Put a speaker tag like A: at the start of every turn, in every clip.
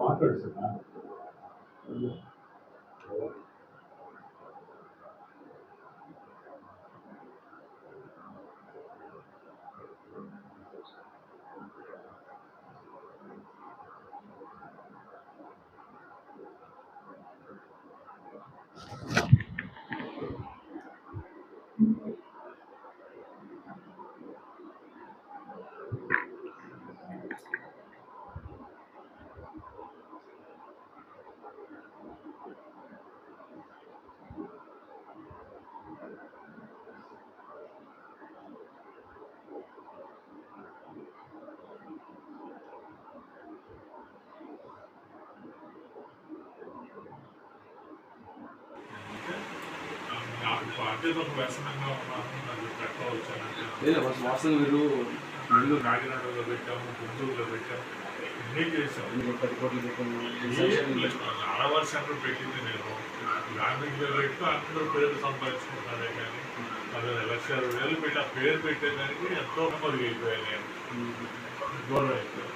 A: మాట్లాడు సార్ నాకు పార్టీలో ఒక వ్యసనంగా ఉన్నాను నన్ను పెట్టవచ్చానంటే
B: లేదు ఫస్ట్ వాసన మీరు ఇల్లు
A: కాకినాడలో పెట్టాము గుంటూరులో పెట్టాము ఇన్ని చేసాము
B: మీరు పది కోట్లు.
A: ఆడవారి సెంటర్ పెట్టింది నేను. గాంధీకి పెట్టు అందరూ పేరు సంపాదించుకుంటున్నారే కానీ అది లక్షల వేలు పెట్టి ఆ పేరు పెట్టేదానికి ఎంతో మంది అయిపోయాను నేను. దూరం అయిపోయాను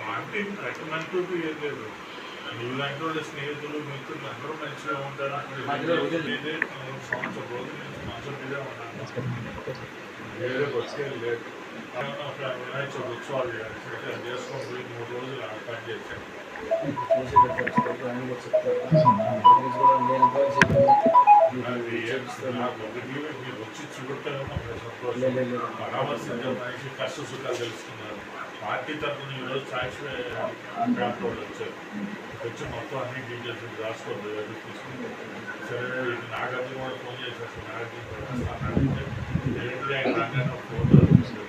A: పార్టీ రెకమెండ్ ఏం లేదు. వాళ్ళ స్నేహితులు మిత్రులు అందరూ మంచిగా ఉంటారు
B: రోజులు-
A: నేనే సంవత్సరం రోజుల నుంచి మనసు మీదే ఉన్నాను వేరే వచ్చే లేదు వినాయక చవితి ఉత్సవాలు చేసుకొని పోయి మూడు రోజులు పని చేశాను
B: నేను.
A: అది. నాకు ఒకటి మీరు వచ్చి చూడటమే మాకు
B: లేదు,
A: సంతోషం
B: లేదు, లేదు.
A: పరామర్శించే మనిషి కష్ట సుఖాలు తెలుసుకున్నారు పార్టీ తరఫున ఈరోజు సాక్షి వాళ్ళు వచ్చారు. వచ్చి మొత్తం అన్ని డీటెయిల్స్ రాసుకోండి అది తీసుకుని సరే నాగార్జున కూడా ఫోన్ చేసేస్తాను నాగార్జున కూడా వస్తానంటే ఏంటి ఆయన రాగానే ఫోన్ చూస్తాను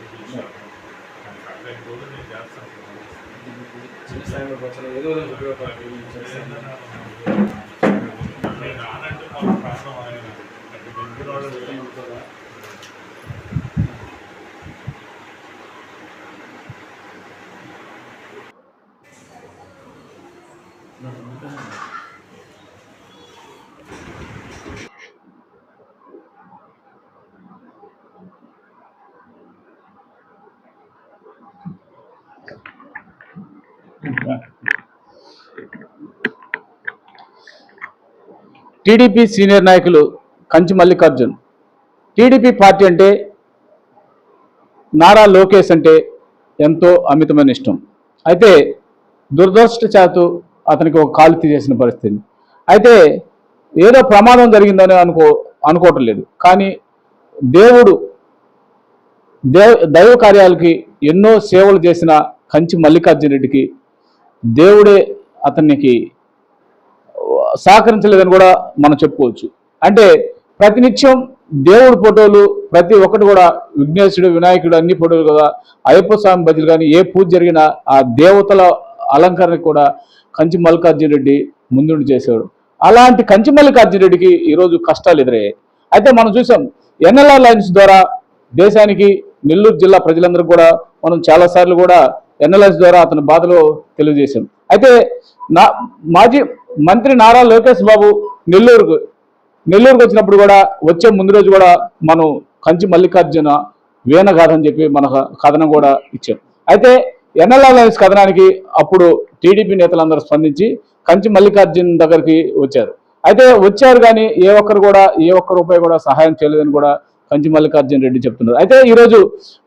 A: అక్కడ రోజు నేను చేస్తాను. నేను ఆనంటే మాకు ప్రాణం ఆయన
C: టీడీపీ సీనియర్ నాయకులు కంచి మల్లికార్జున్. టీడీపీ పార్టీ అంటే నారా లోకేష్ అంటే ఎంతో అమితమైన ఇష్టం. అయితే దురదృష్టచాతు అతనికి ఒక కాలు తీసేసిన పరిస్థితి. అయితే ఏదో ప్రమాదం జరిగిందని అనుకో అనుకోవటం లేదు. కానీ దేవుడు దేవ దైవ కార్యాలకి ఎన్నో సేవలు చేసిన కంచి మల్లికార్జున రెడ్డికి దేవుడే అతనికి సహకరించలేదని కూడా మనం చెప్పుకోవచ్చు. అంటే ప్రతినిత్యం దేవుడి ఫోటోలు ప్రతి ఒక్కటి కూడా విఘ్నేశుడు వినాయకుడు అన్ని ఫోటోలు కదా అయ్యప్ప స్వామి బదులు కానీ ఏ పూజ జరిగినా ఆ దేవతల అలంకరణ కూడా కంచి మల్లికార్జున రెడ్డి ముందుండి చేసేవాడు అలాంటి కంచి మల్లికార్జున రెడ్డికి ఈరోజు కష్టాలు ఎదురయ్యాయి. అయితే మనం చూసాం ఎన్ఎల్ఆర్ లైన్స్ ద్వారా దేశానికి నెల్లూరు జిల్లా ప్రజలందరూ కూడా మనం చాలాసార్లు కూడా ఎన్ఎల్ఎస్ ద్వారా అతని బాధలో తెలియజేశాం. అయితే నా మాజీ మంత్రి నారా లోకేష్ బాబు నెల్లూరుకు నెల్లూరుకు వచ్చినప్పుడు కూడా వచ్చే ముందు రోజు కూడా మనం కంచి మల్లికార్జున వీణగాథ అని చెప్పి మన కథనం కూడా ఇచ్చాం. అయితే ఎన్ఎల్ఆర్ లైన్స్ కథనానికి అప్పుడు టీడీపీ నేతలందరూ స్పందించి కంచి మల్లికార్జున్ దగ్గరికి వచ్చారు. అయితే వచ్చారు కానీ ఏ ఒక్కరు కూడా ఏ ఒక్క రూపాయి కూడా సహాయం చేయలేదని కూడా కంచి మల్లికార్జున రెడ్డి చెప్తున్నారు. అయితే ఈరోజు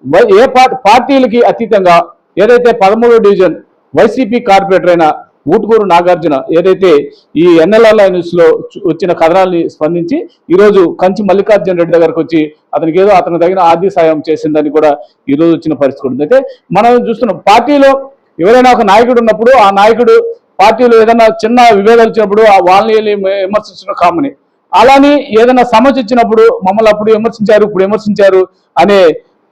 C: వై- ఏ పార్టీలకి అతీతంగా ఏదైతే పదమూడో డివిజన్ వైసీపీ కార్పొరేటర్ అయిన ఊటుకూరు నాగార్జున ఏదైతే ఈ ఎన్ఎల్ఆర్ లైన్స్లో వచ్చిన కథనాల్ని స్పందించి ఈరోజు కంచి మల్లికార్జున రెడ్డి దగ్గరకు వచ్చి అతనికి ఏదో అతను తగిన ఆర్థిక సాయం చేసిందని కూడా ఈరోజు వచ్చిన పరిస్థితి ఉంది అయితే మనం చూస్తున్నాం పార్టీలో ఎవరైనా ఒక నాయకుడు ఉన్నప్పుడు ఆ నాయకుడు పార్టీలో ఏదైనా చిన్న విభేదాలు వచ్చినప్పుడు ఆ వాళ్ళని విమర్శించడం కామని. అలానే ఏదైనా సమస్య వచ్చినప్పుడు మమ్మల్ని అప్పుడు విమర్శించారు ఇప్పుడు విమర్శించారు అనే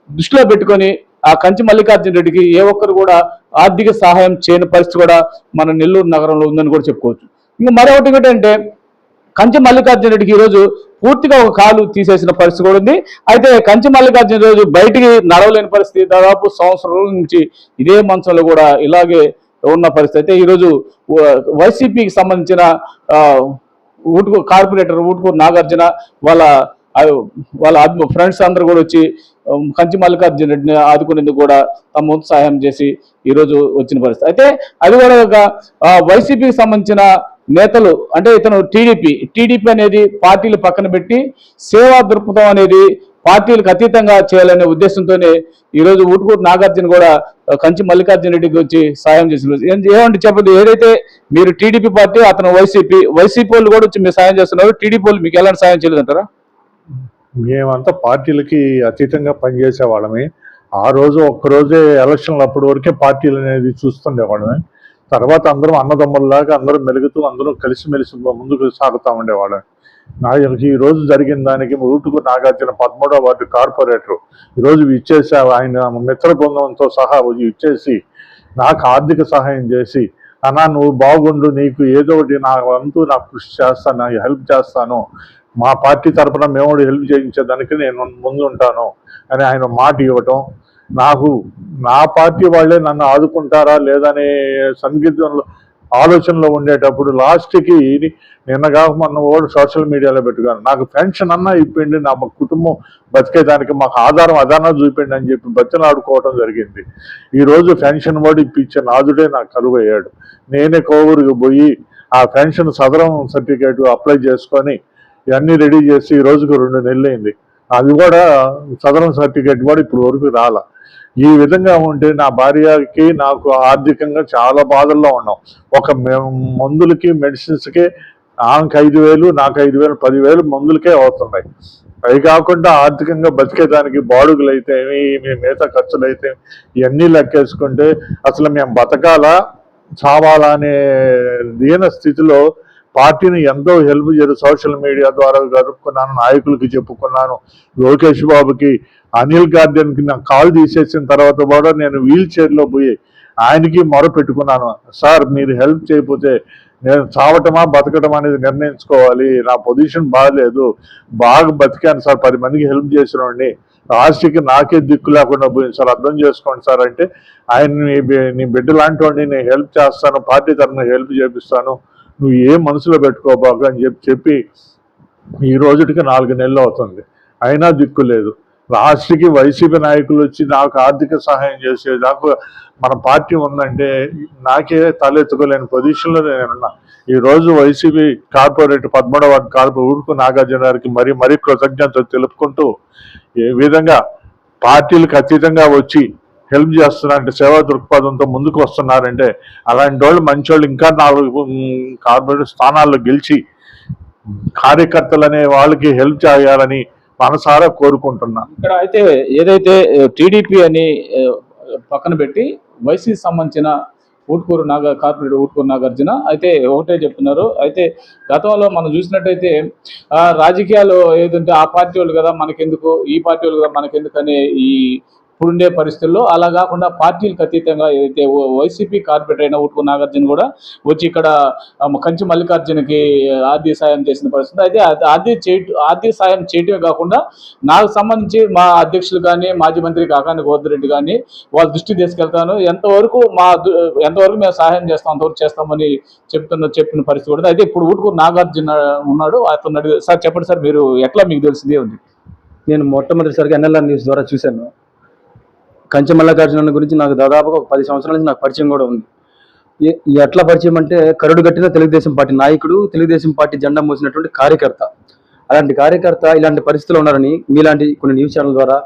C: దృష్టిలో పెట్టుకొని ఆ కంచి మల్లికార్జున రెడ్డికి ఏ ఒక్కరు కూడా ఆర్థిక సహాయం చేయని పరిస్థితి కూడా మన నెల్లూరు నగరంలో ఉందని కూడా చెప్పుకోవచ్చు. ఇంకా మరొకటి ఏంటంటే కంచి మల్లికార్జున రెడ్డికి ఈరోజు పూర్తిగా ఒక కాలు తీసేసిన పరిస్థితి కూడా ఉంది. అయితే కంచి మల్లికార్జున రోజు బయటికి నడవలేని పరిస్థితి. దాదాపు సంవత్సరం నుంచి ఇదే మంచంలో కూడా ఇలాగే ఉన్న పరిస్థితి. అయితే ఈరోజు వ- వైసీపీకి సంబంధించిన ఆ, ఊటుకు కార్పొరేటర్ ఊటుకూరు నాగార్జున వాళ్ళ వాళ్ళ ఫ్రెండ్స్ అందరూ కూడా వచ్చి కంచి మల్లికార్జున రెడ్డిని ఆదుకునేందుకు కూడా తమ వంతు సహాయం చేసి ఈరోజు వచ్చిన పరిస్థితి. అయితే అది కూడా ఒక వైసీపీకి సంబంధించిన నేతలు అంటే ఇతను టీడీపీ టీడీపీ అనేది పార్టీలు పక్కన పెట్టి సేవా దృక్పథం అనేది పార్టీలకు అతీతంగా చేయాలనే ఉద్దేశంతోనే ఈరోజు ఊటుకూరు నాగార్జున కూడా కంచి మల్లికార్జున రెడ్డికి వచ్చి సాయం చేసిన ఏమంటే చెప్పండి ఏదైతే మీరు టీడీపీ పార్టీ అతను వైసీపీ వైసీపీ వాళ్ళు కూడా వచ్చి మీరు సాయం చేస్తున్నారు టీడీపీ వాళ్ళు మీకు ఎలాంటి సాయం చేయలేదంటారా?
A: మేమంతా పార్టీలకి అతీతంగా పనిచేసే వాళ్ళమే ఆ రోజు ఒక్కరోజే ఎలక్షన్లు అప్పటి వరకే పార్టీలు అనేది చూస్తుండేవాళ్ళమే. తర్వాత అందరం అన్నదమ్ముల్లాగా అందరం మెలుగుతూ అందరూ కలిసిమెలిసి ముందుకు సాగుతూ ఉండేవాళ్ళం. నాకు ఈ రోజు జరిగిన దానికి ఊటుకు నాగార్జున పదమూడవ వార్డు కార్పొరేటర్. ఈరోజు ఇచ్చేసి ఆయన మిత్ర బృందంతో సహా ఇచ్చేసి నాకు ఆర్థిక సహాయం చేసి అన్నా నువ్వు బాగుండు నీకు ఏదో ఒకటి నా వంతు నాకు కృషి చేస్తాను నాకు హెల్ప్ చేస్తాను మా పార్టీ తరపున మేము హెల్ప్ చేయించేదానికి నేను ముందు ఉంటాను అని ఆయన మాట ఇవ్వటం నాకు నా పార్టీ వాళ్ళే నన్ను ఆదుకుంటారా లేదనే సంగీతంలో ఆలోచనలో ఉండేటప్పుడు లాస్ట్కి నిన్నగా మొన్న కూడా సోషల్ మీడియాలో పెట్టుకున్నాను. నాకు పెన్షన్ అన్నా ఇప్పిండి నా మా కుటుంబం బతికేదానికి మాకు ఆధారం అదన్నా చూపిండి అని చెప్పి బతిలాడుకోవడం జరిగింది. ఈరోజు పెన్షన్ వాడు ఇప్పించే నాదుడే నాకు కరువు అయ్యాడు నేనే కోవూరుకు పోయి ఆ పెన్షన్ సదరం సర్టిఫికేట్ అప్లై చేసుకొని ఇవన్నీ రెడీ చేసి ఈ రోజుకు రెండు నెలలు అయింది అది కూడా సదరం సర్టిఫికేట్ కూడా ఇప్పుడు వరకు రాలా. ఈ విధంగా ఉంటే నా భార్యకి నాకు ఆర్థికంగా చాలా బాధల్లో ఉన్నాం. ఒక మందులకి మెడిసిన్స్కి ఆమెకి ఐదు వేలు నాకు ఐదు వేలు పదివేలు మందులకే అవుతున్నాయి. అవి కాకుండా ఆర్థికంగా బతికేదానికి బాడుగులు అయితే మీ మిగతా ఖర్చులు అయితే ఇవన్నీ లెక్కేసుకుంటే అసలు మేము బతకాలా చావాలా అనే దీన స్థితిలో పార్టీని ఎంతో హెల్ప్ చేయరు సోషల్ మీడియా ద్వారా జరుపుకున్నాను నాయకులకి చెప్పుకున్నాను. లోకేష్ బాబుకి అనిల్ గార్డెన్కి నా కాల్ తీసేసిన తర్వాత కూడా నేను వీల్ చైర్లో పోయి ఆయనకి మొర పెట్టుకున్నాను సార్ మీరు హెల్ప్ చేయకపోతే నేను చావటమా బతకటం అనేది నిర్ణయించుకోవాలి. నా పొజిషన్ బాగాలేదు బాగా బతికాను సార్. పది మందికి హెల్ప్ చేసినండి లాస్ట్కి నాకే దిక్కు లేకుండా పోయింది సార్. అర్థం చేసుకోండి సార్ అంటే ఆయన నీ నీ బిడ్డ లాంటి వాడిని నేను హెల్ప్ చేస్తాను. పార్టీ తరఫున హెల్ప్ చేపిస్తాను. నువ్వు ఏ మనసులో పెట్టుకోబాక అని చెప్పి చెప్పి ఈ రోజుకి నాలుగు నెలలు అవుతుంది. అయినా దిక్కు లేదు. లాస్ట్కి వైసీపీ నాయకులు వచ్చి నాకు ఆర్థిక సహాయం చేసే నాకు మన పార్టీ ఉందంటే నాకే తలెత్తుకోలేని పొజిషన్లో నేనున్నా ఈరోజు వైసీపీ కార్పొరేట్ పదమూడవ కార్పొరేట్ ఊరుకు నాగార్జున గారికి మరీ మరీ కృతజ్ఞతలు తెలుపుకుంటూ ఏ విధంగా పార్టీలకు అతీతంగా వచ్చి హెల్ప్ చేస్తున్నారంటే సేవా దృక్పథంతో ముందుకు వస్తున్నారంటే అలాంటి వాళ్ళు మంచి వాళ్ళు ఇంకా నాలుగు కార్పొరేట్ స్థానాల్లో గెలిచి కార్యకర్తలు అనే వాళ్ళకి హెల్ప్ చేయాలని మనసారా కోరుకుంటున్నా.
C: ఇక్కడ అయితే ఏదైతే టీడీపీ అని పక్కన పెట్టి వైసీపీ సంబంధించిన ఊట్కూరు నాగ కార్పొరేట్ ఊట్కూరు నాగార్జున అయితే ఒకటే చెప్తున్నారు. అయితే గతంలో మనం చూసినట్టయితే రాజకీయాలు ఏదంటే ఆ పార్టీ వాళ్ళు కదా మనకెందుకు ఈ పార్టీ వాళ్ళు కదా మనకెందుకు అనే ఈ ఇప్పుడుండే పరిస్థితుల్లో అలా కాకుండా పార్టీలకు అతీతంగా ఏదైతే వైసీపీ కార్పొరేటర్ అయిన ఉట్టుకు నాగార్జున కూడా వచ్చి ఇక్కడ కంచి మల్లికార్జునకి ఆర్థిక సాయం చేసిన పరిస్థితి. అయితే ఆర్థిక చేయటం ఆర్థిక సాయం చేయటమే కాకుండా నాకు సంబంధించి మా అధ్యక్షులు కానీ మాజీ మంత్రి కాకాని గోవర్ధన్ కానీ వాళ్ళ దృష్టి తీసుకెళ్తాను. ఎంతవరకు మా దు- ఎంతవరకు మేము సహాయం చేస్తాం అంతవరకు చేస్తామని చెప్తున్న చెప్పిన పరిస్థితి కూడా అయితే ఇప్పుడు ఊటుకు నాగార్జున ఉన్నాడు అతను సార్ చెప్పండి సార్ మీరు ఎట్లా మీకు తెలిసిందే? ఉంది
B: నేను మొట్టమొదటిసారిగా ఎన్ఎల్ఆర్ న్యూస్ ద్వారా చూశాను. కంచె మల్లికార్జున గురించి నాకు దాదాపుగా ఒక పది సంవత్సరాల నుంచి నాకు పరిచయం కూడా ఉంది. ఎట్లా పరిచయం అంటే కరుడు కట్టిన తెలుగుదేశం పార్టీ నాయకుడు తెలుగుదేశం పార్టీ జెండా మోసినటువంటి కార్యకర్త. అలాంటి కార్యకర్త ఇలాంటి పరిస్థితులు ఉన్నారని మీలాంటి కొన్ని న్యూస్ ఛానల్ ద్వారా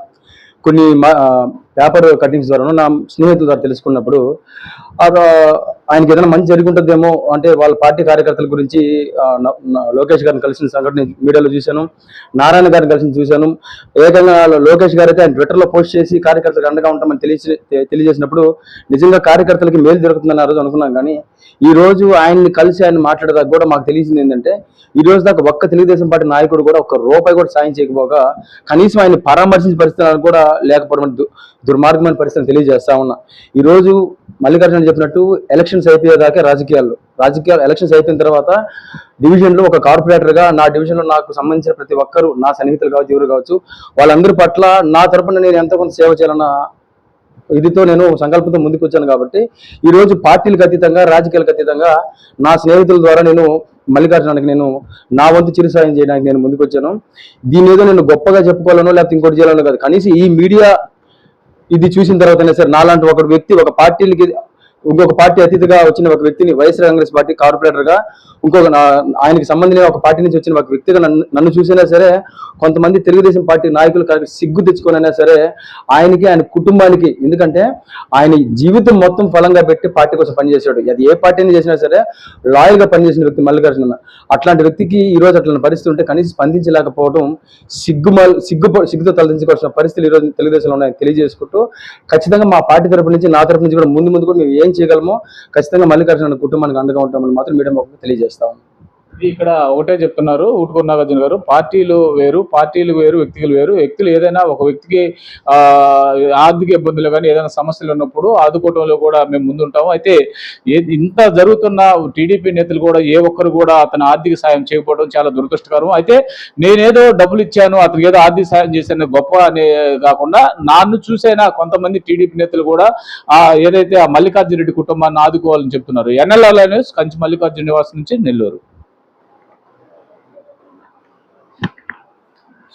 B: కొన్ని మా- పేపర్ కటింగ్స్ ద్వారా నా స్నేహితుల ద్వారా తెలుసుకున్నప్పుడు అది ఆయనకి ఏదైనా మంచి జరుగుంటుందేమో అంటే వాళ్ళ పార్టీ కార్యకర్తల గురించి లోకేష్ గారిని కలిసిన సంఘటన మీడియాలో చూశాను నారాయణ గారిని కలిసి చూశాను ఏకంగా లోకేష్ గారు అయితే ఆయన ట్విట్టర్లో పోస్ట్ చేసి కార్యకర్తలకు అండగా ఉంటామని తెలిసి తెలియజేసినప్పుడు నిజంగా కార్యకర్తలకి మేలు జరుగుతుందని ఆ రోజు అనుకున్నాం కానీ ఈ రోజు ఆయన్ని కలిసి ఆయన మాట్లాడేదాకా కూడా మాకు తెలిసింది ఏంటంటే ఈ రోజు దాకా ఒక్క తెలుగుదేశం పార్టీ నాయకుడు కూడా ఒక్క రూపాయి కూడా సాయం చేయకపోగా కనీసం ఆయన పరామర్శించే పరిస్థితులను కూడా లేకపోవడం దుర్మార్గమైన పరిస్థితిని తెలియజేస్తా ఉన్నా. ఈరోజు మల్లికార్జున చెప్పినట్టు ఎలక్షన్స్ అయిపోయేదాకా రాజకీయాల్లో రాజకీయాలు ఎలక్షన్స్ అయిపోయిన తర్వాత డివిజన్లో ఒక కార్పొరేటర్గా నా డివిజన్లో నాకు సంబంధించిన ప్రతి ఒక్కరు నా సన్నిహితులు కావచ్చు ఎవరు కావచ్చు వాళ్ళందరి పట్ల నా తరపున నేను ఎంత కొంత సేవ చేయాలన్న ఇదితో నేను సంకల్పంతో ముందుకు వచ్చాను కాబట్టి ఈరోజు పార్టీలకు అతీతంగా రాజకీయాలకు అతీతంగా నా స్నేహితుల ద్వారా నేను మల్లికార్జునానికి నేను నా వంతు చిరుసాయం చేయడానికి నేను ముందుకు వచ్చాను దీని ఏదో నేను గొప్పగా చెప్పుకోవాలనో లేకపోతే ఇంకోటి చేయాలనో కాదు. కనీసం ఈ మీడియా ఇది చూసిన తర్వాతనే సార్ నాలాంటి ఒక వ్యక్తి ఒక పార్టీలకి ఇంకొక పార్టీ అతిథిగా వచ్చిన ఒక వ్యక్తిని వైఎస్ కాంగ్రెస్ పార్టీ కార్పొరేటర్గా ఇంకొక నా- ఆయనకి సంబంధించిన ఒక పార్టీ నుంచి వచ్చిన ఒక వ్యక్తిగా నన్ను నన్ను చూసినా సరే కొంతమంది తెలుగుదేశం పార్టీ నాయకులు సిగ్గు తెచ్చుకోనైనా సరే ఆయనకి ఆయన కుటుంబానికి ఎందుకంటే ఆయన జీవితం మొత్తం ఫలంగా పెట్టి పార్టీ కోసం పనిచేశాడు. అది ఏ పార్టీని చేసినా సరే లాయల్గా పనిచేసిన వ్యక్తి మల్లికార్జున. అట్లాంటి వ్యక్తికి ఈ రోజు అట్లాంటి పరిస్థితి ఉంటే కనీసం స్పందించలేకపోవడం సిగ్గు సిగ్గు సిగ్గుతో తలదించుకోవాల్సిన పరిస్థితులు ఈ రోజు తెలుగుదేశంలో ఉన్నాయని తెలియజేసుకుంటూ ఖచ్చితంగా మా పార్టీ తరపు నుంచి నా తరపు నుంచి కూడా ముందు ముందు కూడా మేము ఏం చేయగలమో ఖచ్చితంగా మల్లికార్జున కుటుంబానికి అండగా ఉంటామని మాత్రం మీడియా తెలియజేస్తాం
C: ఇది ఇక్కడ ఒకటే చెప్తున్నారు ఊటుకూరు నాగార్జున గారు. పార్టీలు వేరు పార్టీలు వేరు వ్యక్తులు వేరు. వ్యక్తులు ఏదైనా ఒక వ్యక్తికి ఆర్థిక ఇబ్బందులు కానీ ఏదైనా సమస్యలు ఉన్నప్పుడు ఆదుకోవడంలో కూడా మేము ముందుంటాము. అయితే ఇంత జరుగుతున్న టీడీపీ నేతలు కూడా ఏ ఒక్కరు కూడా అతను ఆర్థిక సాయం చేయకపోవడం చాలా దురదృష్టకరం. అయితే నేనేదో డబ్బులు ఇచ్చాను అతనికి ఏదో ఆర్థిక సాయం చేశాను గొప్ప అనే కాకుండా నన్ను చూసైనా కొంతమంది టీడీపీ నేతలు కూడా ఏదైతే ఆ మల్లికార్జున రెడ్డి కుటుంబాన్ని ఆదుకోవాలని చెప్తున్నారు. ఎన్ఎల్ఆర్ కంచి మల్లికార్జున నివాసం నుంచి నెల్లూరు.